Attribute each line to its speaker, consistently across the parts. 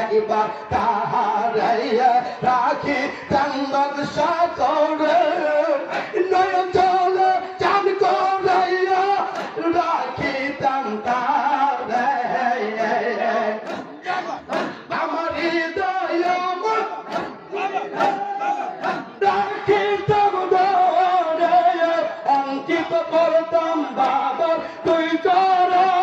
Speaker 1: একবার তাহারাইয়া রাখি তন্দক সাকরে নয়ন জল চান করাইয়া রাখি তন্তারে আমার হৃদয় রাখি অঙ্কিত করতাম বাবার তুই চরা।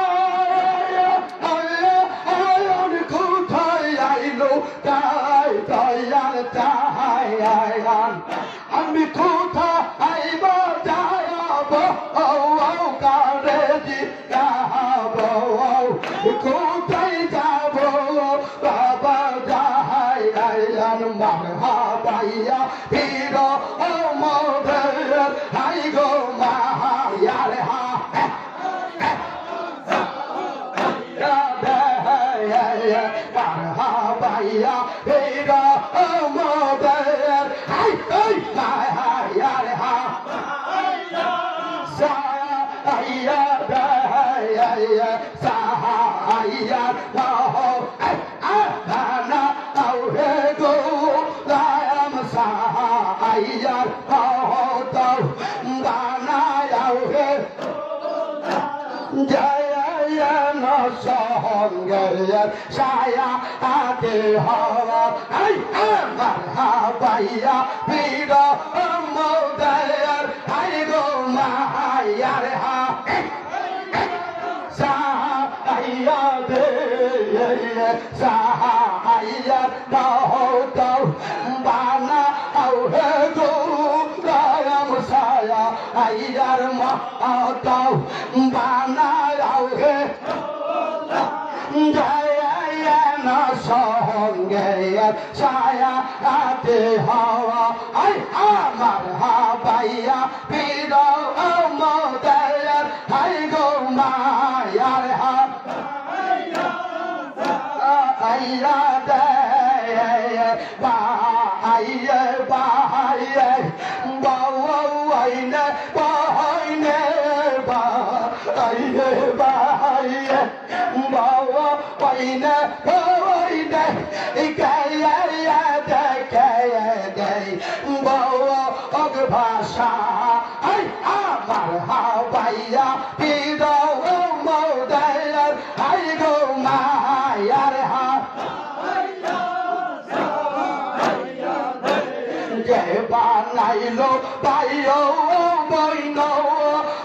Speaker 1: আমি কোথা আইব যাব ও ও কারে জি যাব কোথায় যাব বাবা যাই আয়ান মারহা পাইয়া ফির ও মোদের হাই গো মাহায়ার হা মারহাবাইয়া হেরা আমাদের দাইয়া সাহাইয়া নাহ আনা আও হে গো সাহাইয়া দে সাহাইয়া দাও দাও বানা আও হে গো গায়াম সায়া আইয়ার মা দাও বানা আও হে না সঙ্গে ছায়া আই আমার ভাষা আমার হাবাইয়া পীর বানাইলো তাইও বইন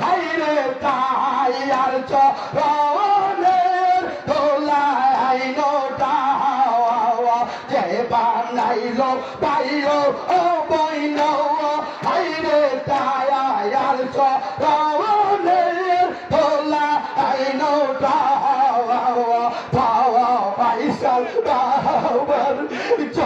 Speaker 1: হাইরে তাই আর চরণের তোলাইন যে বানাইলো তাইও ও বইন হাইরে তাই আর চরণের তোলাইন পাওয়া পাইসাল পাওয়ার চ